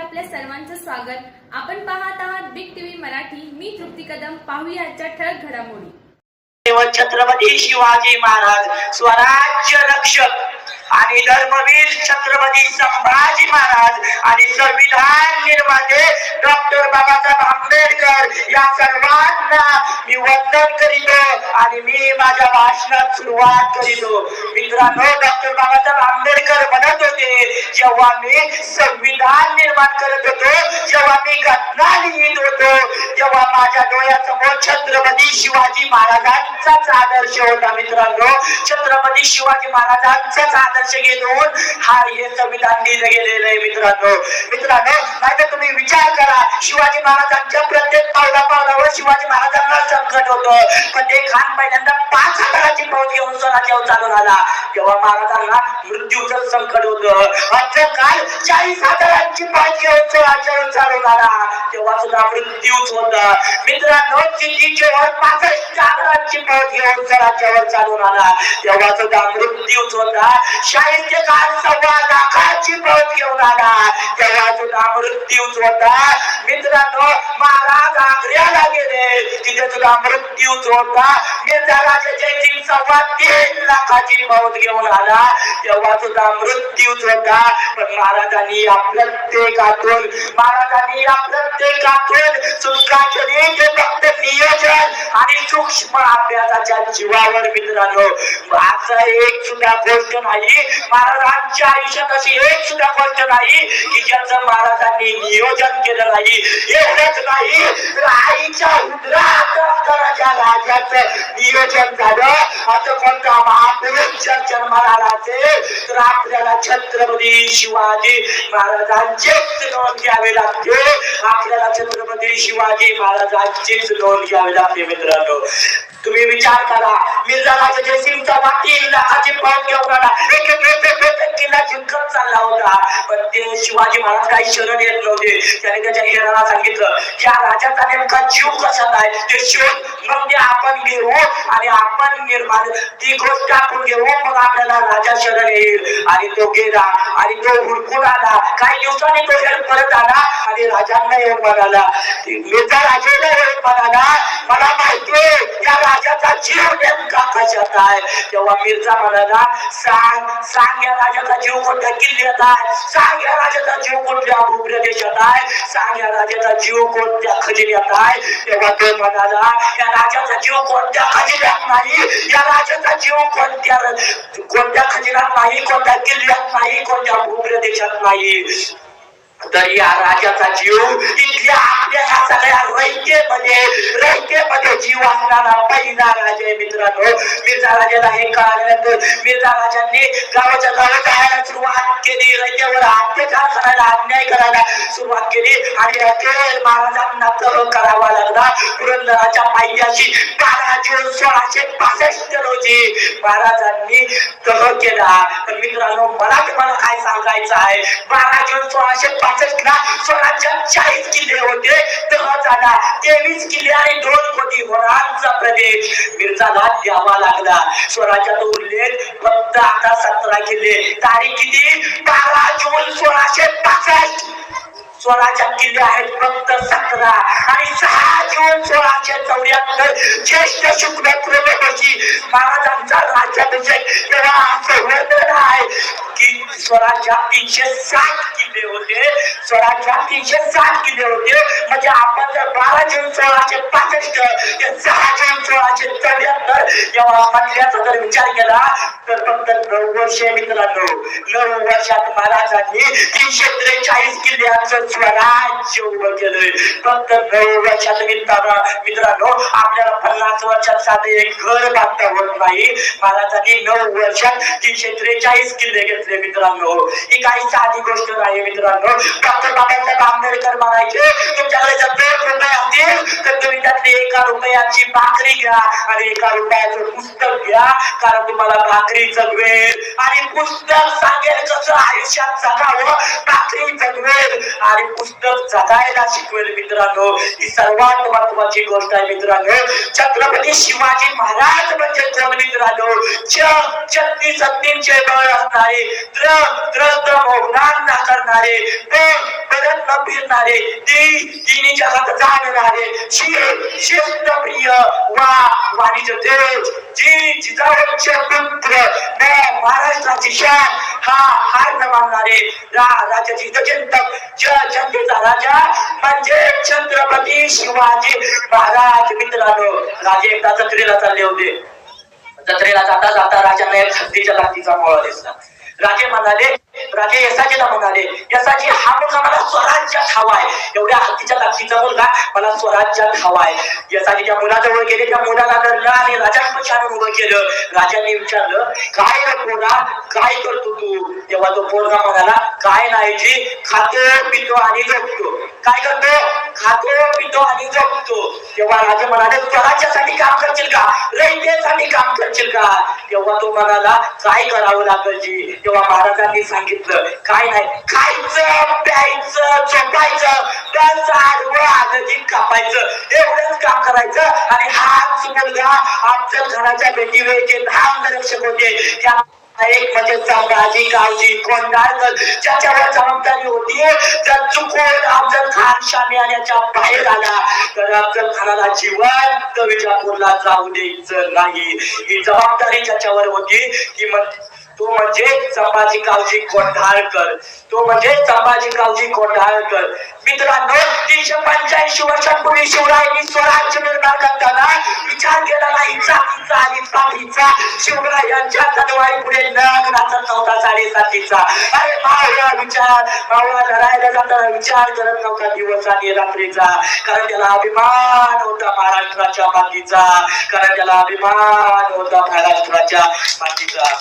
आपल्या सर्वांचं स्वागत. आपण पाहत आहात बिग टीव्ही मराठी. मी तृप्ती कदम. पाहूया आजच्या ठळक घडामोडी. छत्रपती शिवाजी महाराज स्वराज्य रक्षक आणि धर्मवीर छत्रपती संभाजी महाराज आणि संविधान निर्माते डॉक्टर बाबासाहेब आंबेडकर या सर्वांना मी वंदन करीतो आणि मी माझ्या भाषणात सुरुवात करीतो. मित्रांनो डॉक्टर बाबासाहेब आंबेडकर म्हणत होते जेव्हा मी संविधान निर्माण करत होतो जेव्हा मी घटना लिहित होतो तेव्हा माझ्या डोळ्यासमोर छत्रपती शिवाजी महाराजांचाच आदर्श होता मित्रांनो छत्रपती शिवाजी महाराजांचाच आदर्श घेऊन हा हे संविधान लिहिलं गेलेलं आहे मित्रांनो. मित्रांनो नाही तुम्ही विचार करा शिवाजी महाराजांच्या प्रत्येक पावला पावलावर शिवाजी महाराजांना संकट होतं. पण ते खान पहिल्यांदा पाच हजाराची फौज घेऊन स्वराज्यावर चालून आला. तेव्हा महाराजांना मृत्यूचं संकट होतं. आजचा काल चाळीस हजारांची फौज घेऊन स्वराज्यावर चालून आला. तेव्हा सुद्धा मृत्यूच होत होता. मित्रांनो चिठ्ठीच्यावर पासष्ट हजारांची फौज घेऊन स्वराज्यावर चालून आला. तेव्हा सुद्धा मृत्यूच होता. शाहिस्ते काळ सव्वा लाखाची फौज घेऊन आला. तेव्हा सुद्धा मृत्यूच होता. मित्रांनो महाराज आग्र्याला गेले तिथे तुला मृत्यू होता. मिर्झा सव्वा तीन लाखाची फौज घेऊन आला. तेव्हा तुझा मृत्यूच होता. पण महाराजांनी या प्रत्येकातून महाराजांनी या प्रत्येकातून सुटकाचे जे फक्त नियोजन आणि सूक्ष्म अभ्यासाच्या जीवावर मित्रांनो असं एक सुद्धा गोष्ट नाही. महाराजांच्या आयुष्यात अशी एक सुद्धा गोष्ट नाही की ज्याचं महाराजांनी नियोजन केलं नाही. एवढंच नाही. तर आईच्या उदरात असतानाच्या राजाचं नियोजन झालं आता कोणता महापुरुष जर जन्माला असेल तर आपल्याला छत्रपती शिवाजी महाराजांचेच नोंद घ्यावे लागते आपल्याला छत्रपती शिवाजी महाराजांचीच नोंद घ्यावी लागते मित्रांनो. तुम्ही विचार करा. मिर्झा राजा बाकी वाटील लाखाची घेऊन एक एक एक एक एक किल्ला जिंकत चालला होता. पण ते शिवाजी महाराज काही शरण येत नव्हते. त्याने त्याच्या हिराला सांगितलं या राजाचा नेमका जीव कसा काय? ते शोध मग ते आपण घेऊ आणि आपण निर्माण ती गोष्ट आपण घेऊ. मग आपल्याला राजा शरण येईल. आणि तो गेला आणि तो हुडकून आला. काही दिवसांनी तो जर परत आला आणि राजांना येऊन म्हणाला मिर्झा राजेला येऊन म्हणाला मला माहितीये जीव नेमका कशात आहे. तेव्हा मिर्झा म्हणाला सांग सांग या राजाचा जीव कोणत्या किल्ल्यात आहे? सांग या राजाचा जीव कोणत्या भूप्रदेशात आहे? सांग या राजाचा जीव कोणत्या खजिन्यात आहे? तेव्हा तो म्हणाला या राजाचा जीव कोणत्या खजिन्यात नाही? या राजाचा जीव कोणत्या कोणत्या खजिन्यात नाही? कोणत्या किल्ल्यात नाही? कोणत्या भूप्रदेशात नाही? तर या राजाचा जीव इथल्या आपल्या सगळ्या रयतेमध्ये रयतेमध्ये जीव असणारा पहिला राजा आहे मित्रांनो. मिर्झा राजाला हे कळाल्यानंतर मिर्झा राजांनी गावाच्या गावात राहायला सुरुवात केली. रयतेवर अत्याचार करायला अन्याय करायला सुरुवात केली. आणि रयते महाराजांना तह करावा लागला. पुरंदराच्या पायथ्याशी बारा जून सोळाशे पासष्ट रोजी महाराजांनी तह केला. तर मित्रांनो मला तुम्हाला काय सांगायचं आहे? बारा जून सोळाशे पासष्ट ला स्वराज्यात चाळीस किल्ले होते तेव्हा झाला. तेवीस किल्ले आणि दोन कोटी होणारचा प्रदेश. मिर्झाला द्यावा लागला. स्वराज्याचा उल्लेख फक्त आता सतरा किल्ले. तारीख किती? बारा जून सोळाशे पासष्ट. सोळाच्या किल्ले आहेत फक्त सतरा. आणि सहा जून सोळाशे चौऱ्याहत्तर. ज्येष्ठ शुक्ल त्रयोदशी महाराजांचा राज्याभिषेक. तेव्हा असं वर्णन आहे की स्वराज्यात तीनशे साठ किल्ले होते. स्वराज्यात तीनशे साठ किल्ले होते. म्हणजे आपण जर बारा जून सोळाशे पासष्ट ते सहा जून सोळाशे चौऱ्याहत्तर जेव्हा म्हटल्याचा जर विचार केला तर फक्त नऊ वर्षे मित्रांनो नऊ वर्षात महाराजांनी तीनशे त्रेचाळीस किल्ल्यांचं स्वराज्य उभं केलंय. फक्त नऊ वर्षात मित्रांनो मित्रांनो आपल्याला पन्नास वर्षात साधे एक घर बांधता होत नाही. महाराजांनी नऊ वर्षात तीनशे त्रेचाळीस किल्ले घेतले. मित्रांनो. ही काही साधी गोष्ट नाही मित्रांनो. डॉक्टर बाबासाहेब आंबेडकर म्हणायचे तुमच्याकडे जर दोन रुपये असतील तर तुम्ही त्यातली एका रुपयाची भाकरी घ्या आणि एका रुपयाचं पुस्तक घ्या कारण तुम्हाला भाकरी जगवेल आणि पुस्तक सांगेल कसं आयुष्यात जगावं. भाकरी जगवेल आणि पुस्तक जगायला शिकवेल मित्रांनो. ही सर्वात महत्वाची गोष्ट आहे मित्रांनो. छत्रपती शिवाजी महाराज म्हणजे कोण मित्रांनो? च छत्तीस सत्तींचे बळ असणारे द्र द्र द्र हो, करणारे प पंचरत्न फिरणारे ती तिने जगात जाणणारे शि- शिस्तप्रिय वा वाणिज्य देव जी जिजाऊचे पुत्र मैं महाराष्ट्राची शान हा हार न मानणारे रा राजाची गजंतक जनतेचा राजा म्हणजे छत्रपती शिवाजी महाराज मित्रांनो राजे एकदा जत्रेला चालले होते. जत्रेला जाता जाता राजाने एक हत्तीच्या लाकडीचा मोळा दिसला राजे म्हणाले राजे यसाजीला म्हणाले यसाजी हा मुलगा मला स्वराज्यात हवाय. एवढ्या हत्तीच्या लाकडीचा मुलगा मला स्वराज्यात हवाय. यसाजी त्या मुलाजवळ गेले त्या मुलाला धरलं आणि राजाकडे छान उभं केलं. राजाने विचारलं काय रे पोरा काय करतो तू? तेव्हा तो पोरगा म्हणाला काय नाही जी खातो पितो आणि झोपतो. काय करतो? खातो पितो आणि जगतो तेव्हा राजा म्हणाले स्वराज्यासाठी काम करशील का? रयतेसाठी काम करशील का? तेव्हा तो म्हणाला काय करावं लागेल जी तेव्हा महाराजांनी सांगितलं काय नाही खायचं प्यायचं झोपायचं त्याचं आडवं आगदी कापायचं. एवढंच काम करायचं आणि हाच मुलगा आमच्या घराच्या भेटीवेळचे धाम रक्षक होते त्या एक म्हणजे संभाजी गावजी कोंडाळकर ज्याच्यावर जबाबदारी होती जर चुकून अफजल खान शामी याच्या बाहेर आला तर अफजल खानाला जिवंत विजापूरला जाऊ द्यायचं नाही. ही जबाबदारी ज्याच्यावर होती ती म्हण तो म्हणजे संभाजी कावजी कोंढाळकर तो म्हणजे संभाजी कावजी कोंढाळकर मित्रांनो तीनशे पंच्याऐंशी वर्षांपूर्वी शिवरायांनी स्वराज्य निर्माण करताना विचार केला नाही हिचा आणि पाठीचा. शिवरायांच्या तलवारी पुढे नग नव्हता साडेसातीचा. अरे मावळा विचार मावळा लढायला जाताना विचार करत नव्हता दिवस आणि रात्रीचा. कारण त्याला अभिमान होता महाराष्ट्राच्या मातीचा. कारण त्याला अभिमान होता महाराष्ट्राच्या मातीचा.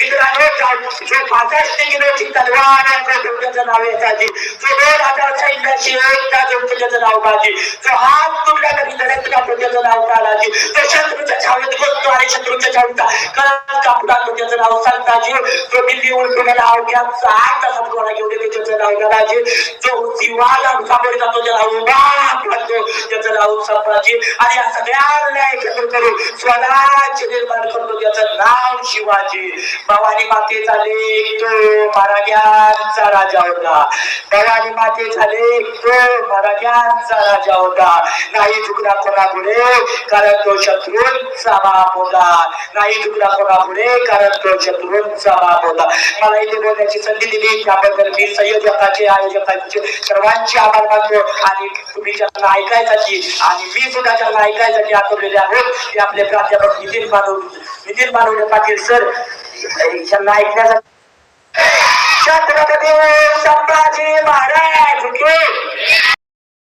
मित्रांनो जो पासष्ट किलोची तलवार जोडण्याचं नाव यासाठी जो दोन हजार सैन्याची एकता जोडण्याचं नाव काढली जो हात तुटला तरी लढत कापण्याचं नाव काढायची जो शत्रूच्या छावणीत बसतो आणि शत्रूच्या कळत नाव जो दिल्ली उलटून तासात कोणा घेऊन त्याचं नाव काढायचे जो शिवाला सामोरे जातो त्याला उभा राहू नाव आणि या सगळ्यांना एकत्र करून स्वराज्य निर्माण करतो त्याचं नाव शिवाजी. भवानी मातेचा लेख तो मराठ्यांचा राजा होता. भवानी मातेचा लेख तो मराठ्यांचा राजा होता. नाही चुकला कोणापुढे कारण तो शत्रूंचा बाप होता. नाही चुकला कोणापुढे कारण तो शत्रूंचा बाप होता. मला इथे बोलण्याची संधी दिली. त्याबद्दल मी संयोजकाचे आयोजकांचे सर्वांचे आभार मानतो. आणि तुम्ही ज्यांना ऐकायसाठी आणि मी सुद्धा त्यांना ऐकायसाठी आठवलेले आहोत. ते आपले प्राध्यापक नितीन मानव नितीन मानवले पाटील सर यांना ऐकण्यासाठी छत्रपती संभाजी महाराज